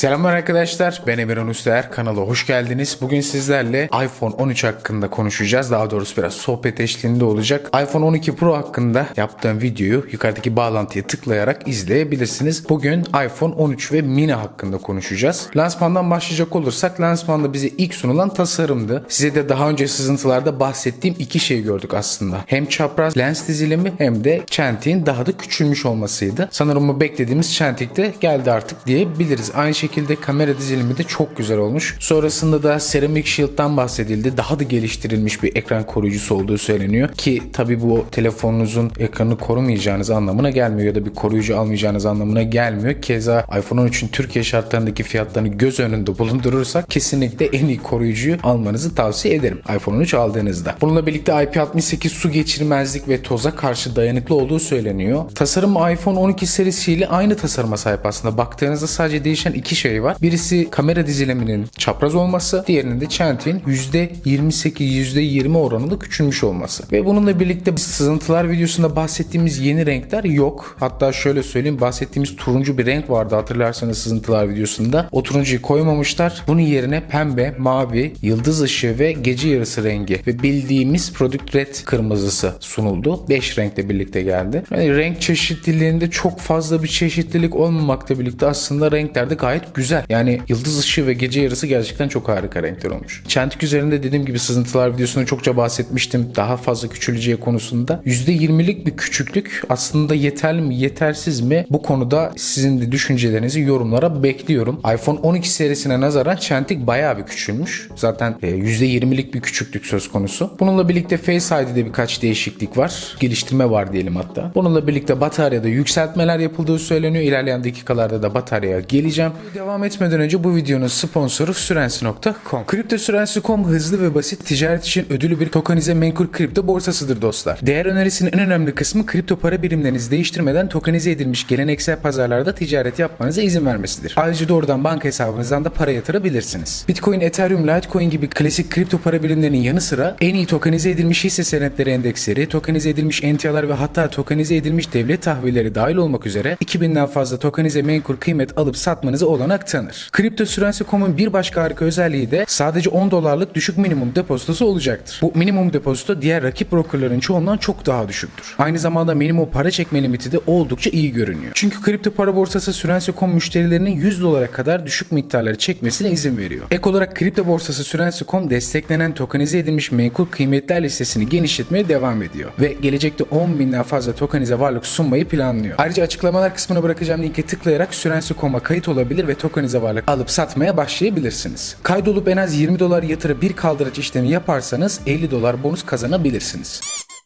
Selamlar arkadaşlar. Ben Emirhan Üster. Kanala hoş geldiniz. Bugün sizlerle iPhone 13 hakkında konuşacağız. Daha doğrusu biraz sohbet eşliğinde olacak. iPhone 12 Pro hakkında yaptığım videoyu yukarıdaki bağlantıya tıklayarak izleyebilirsiniz. Bugün iPhone 13 ve mini hakkında konuşacağız. Lansmandan başlayacak olursak lansmanda bize ilk sunulan tasarımdı. Size de daha önce sızıntılarda bahsettiğim iki şey gördük aslında. Hem çapraz lens dizilimi hem de çentiğin daha da küçülmüş olmasıydı. Sanırım bu beklediğimiz çentik de geldi artık diyebiliriz. Aynı şekilde kamera dizilimi de çok güzel olmuş. Sonrasında da Ceramic Shield'dan bahsedildi. Daha da geliştirilmiş bir ekran koruyucusu olduğu söyleniyor. Ki tabi bu telefonunuzun ekranını korumayacağınız anlamına gelmiyor ya da bir koruyucu almayacağınız anlamına gelmiyor. Keza iPhone 13'ün Türkiye şartlarındaki fiyatlarını göz önünde bulundurursak kesinlikle en iyi koruyucuyu almanızı tavsiye ederim iPhone 13 aldığınızda. Bununla birlikte IP68 su geçirmezlik ve toza karşı dayanıklı olduğu söyleniyor. Tasarım iPhone 12 serisiyle aynı tasarıma sahip aslında. Baktığınızda sadece değişen iki şey var. Birisi kamera diziliminin çapraz olması, diğerinin de çentiğin %28-%20 oranında küçülmüş olması. Ve bununla birlikte sızıntılar videosunda bahsettiğimiz yeni renkler yok. Hatta şöyle söyleyeyim bahsettiğimiz turuncu bir renk vardı hatırlarsanız sızıntılar videosunda. O turuncuyu koymamışlar. Bunun yerine pembe, mavi, yıldız ışığı ve gece yarısı rengi ve bildiğimiz Product Red kırmızısı sunuldu. 5 renkle birlikte geldi. Yani renk çeşitliliğinde çok fazla bir çeşitlilik olmamakla birlikte aslında renklerde gayet güzel. Yani yıldız ışığı ve gece yarısı gerçekten çok harika renkler olmuş. Çentik üzerinde dediğim gibi sızıntılar videosunda çokça bahsetmiştim. Daha fazla küçüleceği konusunda. %20'lik bir küçüklük aslında yeterli mi yetersiz mi? Bu konuda sizin de düşüncelerinizi yorumlara bekliyorum. iPhone 12 serisine nazaran çentik bayağı bir küçülmüş. Zaten e, %20'lik bir küçüklük söz konusu. Bununla birlikte Face ID'de birkaç değişiklik var. Geliştirme var diyelim hatta. Bununla birlikte bataryada yükseltmeler yapıldığı söyleniyor. İlerleyen dakikalarda da bataryaya geleceğim. Devam etmeden önce bu videonun sponsoru Sürensi.com. CryptoSürensi.com hızlı ve basit ticaret için ödülü bir tokenize menkul kripto borsasıdır dostlar. Değer önerisinin en önemli kısmı kripto para birimlerinizi değiştirmeden tokenize edilmiş geleneksel pazarlarda ticaret yapmanıza izin vermesidir. Ayrıca doğrudan banka hesabınızdan da para yatırabilirsiniz. Bitcoin, Ethereum, Litecoin gibi klasik kripto para birimlerinin yanı sıra en iyi tokenize edilmiş hisse senetleri endeksleri, tokenize edilmiş emtialar ve hatta tokenize edilmiş devlet tahvilleri dahil olmak üzere 2000'den fazla tokenize menkul kıymet alıp satmanıza olanak tanır. CryptoSürensi.com'un bir başka harika özelliği de sadece 10 dolarlık düşük minimum depozitosu olacaktır. Bu minimum depozito diğer rakip brokerların çoğundan çok daha düşüktür. Aynı zamanda minimum para çekme limiti de oldukça iyi görünüyor. Çünkü kripto para borsası Sürensi.com müşterilerinin 100 dolara kadar düşük miktarları çekmesine izin veriyor. Ek olarak kripto borsası Sürensi.com desteklenen tokenize edilmiş menkul kıymetler listesini genişletmeye devam ediyor. Ve gelecekte 10 binden fazla tokenize varlık sunmayı planlıyor. Ayrıca açıklamalar kısmına bırakacağım linke tıklayarak Sürensi.com'a kayıt olabilir ve tokenize varlık alıp satmaya başlayabilirsiniz. Kaydolup en az 20 dolar yatırıp bir kaldıraç işlemi yaparsanız 50 dolar bonus kazanabilirsiniz.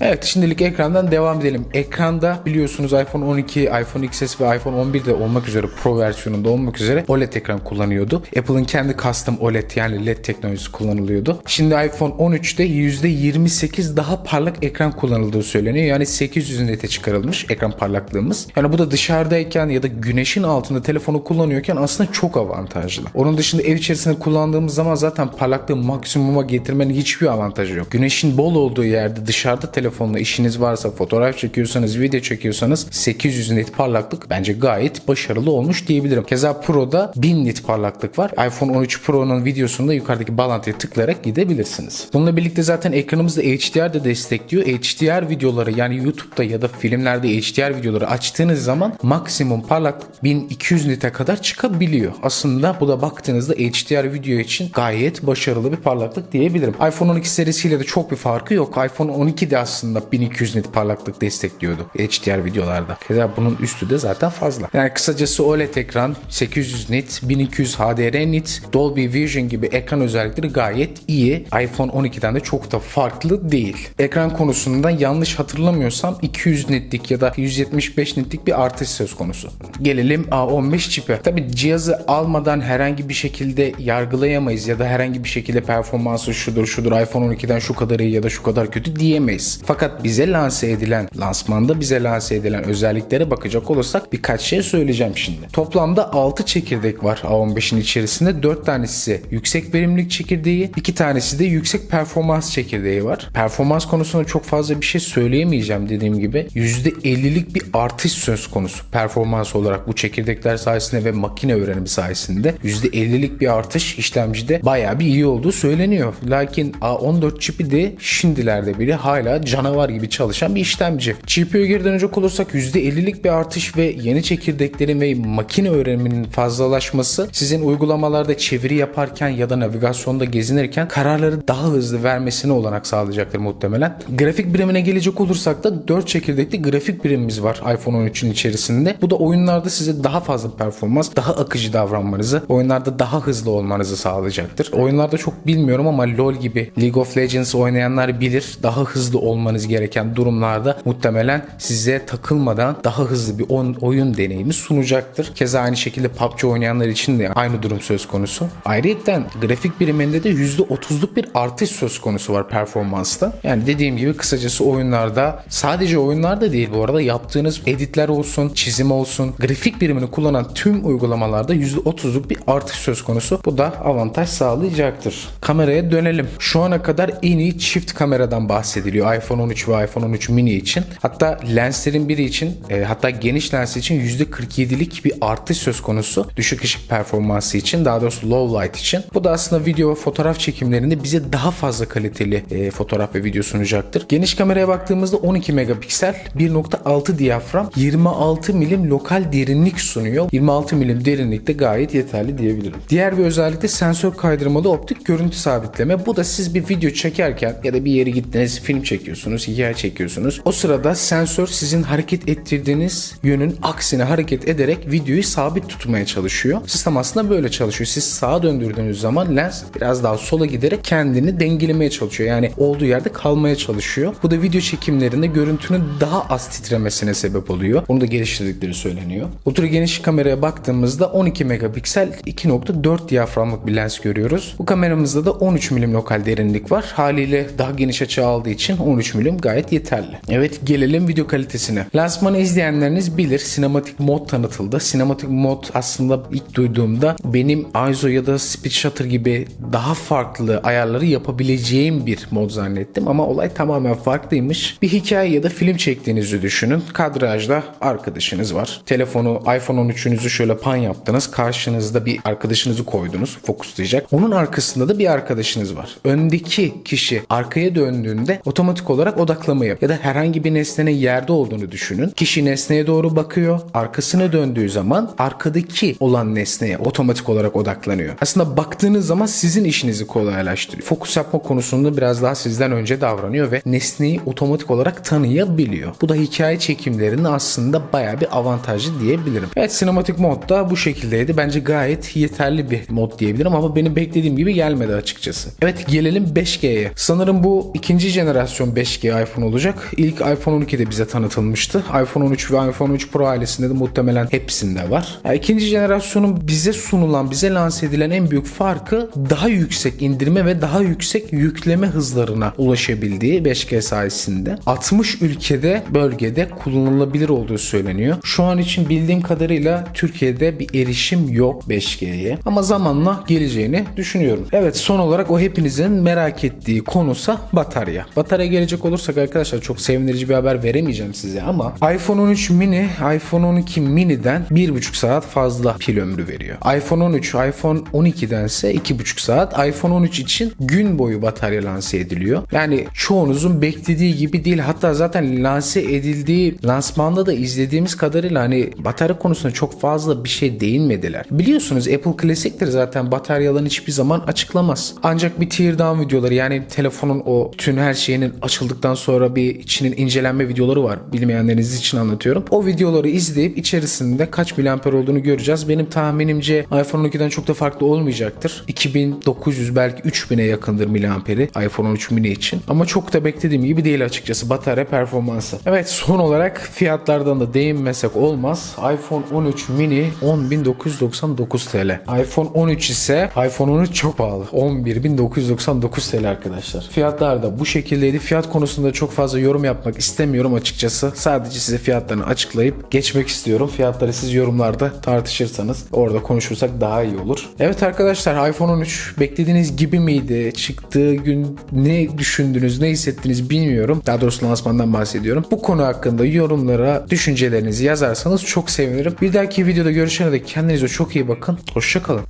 Evet şimdilik ekrandan devam edelim. Ekranda biliyorsunuz iPhone 12, iPhone XS ve iPhone 11 de olmak üzere Pro versiyonunda olmak üzere OLED ekran kullanıyordu. Apple'ın kendi custom OLED yani LED teknolojisi kullanılıyordu. Şimdi iPhone 13'te %28 daha parlak ekran kullanıldığı söyleniyor. Yani 800 nete çıkarılmış ekran parlaklığımız. Yani bu da dışarıdayken ya da güneşin altında telefonu kullanıyorken aslında çok avantajlı. Onun dışında ev içerisinde kullandığımız zaman zaten parlaklığı maksimuma getirmenin hiçbir avantajı yok. Güneşin bol olduğu yerde dışarıda telefonla işiniz varsa fotoğraf çekiyorsanız video çekiyorsanız 800 nit parlaklık bence gayet başarılı olmuş diyebilirim. Keza Pro'da 1000 nit parlaklık var. iPhone 13 Pro'nun videosunda yukarıdaki bağlantıya tıklayarak gidebilirsiniz. Bununla birlikte zaten ekranımızda HDR de destekliyor. HDR videoları yani YouTube'da ya da filmlerde HDR videoları açtığınız zaman maksimum parlaklık 1200 nite kadar çıkabiliyor. Aslında bu da baktığınızda HDR video için gayet başarılı bir parlaklık diyebilirim. iPhone 12 serisiyle de çok bir farkı yok. iPhone 12 de aslında 1200 nit parlaklık destekliyordu HDR videolarda. Keza bunun üstü de zaten fazla. Yani kısacası OLED ekran 800 nit, 1200 HDR nit, Dolby Vision gibi ekran özellikleri gayet iyi. iPhone 12'den de çok da farklı değil. Ekran konusunda yanlış hatırlamıyorsam 200 nitlik ya da 175 nitlik bir artış söz konusu. Gelelim A15 çipe. Tabi cihazı almadan herhangi bir şekilde yargılayamayız ya da herhangi bir şekilde performansı şudur şudur iPhone 12'den şu kadar iyi ya da şu kadar kötü diyemeyiz. Fakat bize lanse edilen, lansmanda bize lanse edilen özelliklere bakacak olursak birkaç şey söyleyeceğim şimdi. Toplamda 6 çekirdek var A15'in içerisinde. 4 tanesi yüksek verimlilik çekirdeği, 2 tanesi de yüksek performans çekirdeği var. Performans konusunda çok fazla bir şey söyleyemeyeceğim dediğim gibi. %50'lik bir artış söz konusu performans olarak bu çekirdekler sayesinde ve makine öğrenimi sayesinde %50'lik bir artış işlemcide bayağı bir iyi olduğu söyleniyor. Lakin A14 çipi de şimdilerde bile hala canavar gibi çalışan bir işlemci. GPU'ya geri dönecek olursak %50'lik bir artış ve yeni çekirdeklerin ve makine öğreniminin fazlalaşması sizin uygulamalarda çeviri yaparken ya da navigasyonda gezinirken kararları daha hızlı vermesine olanak sağlayacaktır muhtemelen. Grafik birimine gelecek olursak da 4 çekirdekli grafik birimimiz var iPhone 13'ün içerisinde. Bu da oyunlarda size daha fazla performans, daha akıcı davranmanızı, oyunlarda daha hızlı olmanızı sağlayacaktır. Oyunlarda çok bilmiyorum ama LoL gibi League of Legends oynayanlar bilir. Daha hızlı olmanız gereken durumlarda muhtemelen size takılmadan daha hızlı bir oyun deneyimi sunacaktır. Keza aynı şekilde PUBG oynayanlar için de aynı durum söz konusu. Ayrıca grafik biriminde de %30'luk bir artış söz konusu var performansta. Yani dediğim gibi kısacası oyunlarda sadece oyunlarda değil bu arada yaptığınız editler olsun, çizim olsun, grafik birimini kullanan tüm uygulamalarda %30'luk bir artış söz konusu. Bu da avantaj sağlayacaktır. Kameraya dönelim. Şu ana kadar en iyi çift kameradan bahsediliyor iPhone 13 ve iPhone 13 mini için. Hatta lenslerin biri için e, hatta geniş lens için %47'lik bir artış söz konusu. Düşük ışık performansı için daha doğrusu low light için. Bu da aslında video ve fotoğraf çekimlerinde bize daha fazla kaliteli e, fotoğraf ve video sunacaktır. Geniş kameraya baktığımızda 12 megapiksel 1.6 diyafram 26 milim lokal derinlik sunuyor. 26 milim derinlikte gayet yeterli diyebilirim. Diğer bir özellik de sensör kaydırmalı optik görüntü sabitleme. Bu da siz bir video çekerken ya da bir yere gittiniz film çekiyorsunuz, hikaye çekiyorsunuz. O sırada sensör sizin hareket ettirdiğiniz yönün aksine hareket ederek videoyu sabit tutmaya çalışıyor. Sistem aslında böyle çalışıyor. Siz sağa döndürdüğünüz zaman lens biraz daha sola giderek kendini dengelemeye çalışıyor. Yani olduğu yerde kalmaya çalışıyor. Bu da video çekimlerinde görüntünün daha az titremesine sebep oluyor. Onu da geliştirdikleri söyleniyor. Ultra geniş kameraya baktığımızda 12 megapiksel 2.4 diyaframlık bir lens görüyoruz. Bu kameramızda da 13 milim lokal derinlik var. Haliyle daha geniş açı aldığı için 13 milim gayet yeterli. Evet gelelim video kalitesine. Lansmanı izleyenleriniz bilir. Sinematik mod tanıtıldı. Sinematik mod aslında ilk duyduğumda benim ISO ya da Speed Shutter gibi daha farklı ayarları yapabileceğim bir mod zannettim ama olay tamamen farklıymış. Bir hikaye ya da film çektiğinizi düşünün. Kadrajda arkadaşınız var. Telefonu iPhone 13'ünüzü şöyle pan yaptınız. Karşınızda bir arkadaşınızı koydunuz fokuslayacak. Onun arkasında da bir arkadaşınız var. Öndeki kişi arkaya döndüğünde otomatik olarak odaklama yap. Ya da herhangi bir nesnenin yerde olduğunu düşünün. Kişi nesneye doğru bakıyor. Arkasına döndüğü zaman arkadaki olan nesneye otomatik olarak odaklanıyor. Aslında baktığınız zaman sizin işinizi kolaylaştırıyor. Fokus yapma konusunda biraz daha sizden önce davranıyor ve nesneyi otomatik olarak tanıyabiliyor. Bu da hikaye çekimlerinin aslında bayağı bir avantajı diyebilirim. Evet sinematik mod da bu şekildeydi. Bence gayet yeterli bir mod diyebilirim ama benim beklediğim gibi gelmedi açıkçası. Evet gelelim 5G'ye. Sanırım bu ikinci jenerasyon 5G iPhone olacak. İlk iPhone 12'de bize tanıtılmıştı. iPhone 13 ve iPhone 3 Pro ailesinde de muhtemelen hepsinde var. Ya ikinci jenerasyonun bize sunulan, bize lanse edilen en büyük farkı daha yüksek indirme ve daha yüksek yükleme hızlarına ulaşabildiği 5G sayesinde 60 ülkede bölgede kullanılabilir olduğu söyleniyor. Şu an için bildiğim kadarıyla Türkiye'de bir erişim yok 5G'ye ama zamanla geleceğini düşünüyorum. Evet son olarak o hepinizin merak ettiği konusa batarya. Batarya gelecek olursak arkadaşlar çok sevindirici bir haber veremeyeceğim size ama iPhone 13 mini iPhone 12 mini'den 1,5 saat fazla pil ömrü veriyor. iPhone 13 iPhone 12'dense 2,5 saat. iPhone 13 için gün boyu batarya lanse ediliyor. Yani çoğunuzun beklediği gibi değil. Hatta zaten lanse edildiği lansmanda da izlediğimiz kadarıyla hani batarya konusunda çok fazla bir şey değinmediler. Biliyorsunuz Apple klasiktir zaten bataryalarını hiçbir zaman açıklamaz. Ancak bir tear down videoları yani telefonun o tüm her şeyinin açıldıktan sonra bir içinin incelenme videoları var. Bilmeyenleriniz için anlatıyorum. O videoları izleyip içerisinde kaç miliamper olduğunu göreceğiz. Benim tahminimce iPhone 12'den çok da farklı olmayacaktır. 2900 belki 3000'e yakındır miliamperi iPhone 13 mini için. Ama çok da beklediğim gibi değil açıkçası batarya performansı. Evet son olarak fiyatlardan da değinmesek olmaz. iPhone 13 mini 10.999 TL. iPhone 13 ise iPhone 13 çok pahalı. 11.999 TL arkadaşlar. Fiyatlar da bu şekildeydi. Fiyat konusunda çok fazla yorum yapmak istemiyorum açıkçası. Sadece size fiyatlarını açıklayıp geçmek istiyorum. Fiyatları siz yorumlarda tartışırsanız orada konuşursak daha iyi olur. Evet arkadaşlar iPhone 13 beklediğiniz gibi miydi? Çıktığı gün ne düşündünüz, ne hissettiniz bilmiyorum. Daha doğrusu lansmandan bahsediyorum. Bu konu hakkında yorumlara düşüncelerinizi yazarsanız çok sevinirim. Bir dahaki videoda görüşene dek kendinize çok iyi bakın. Hoşçakalın.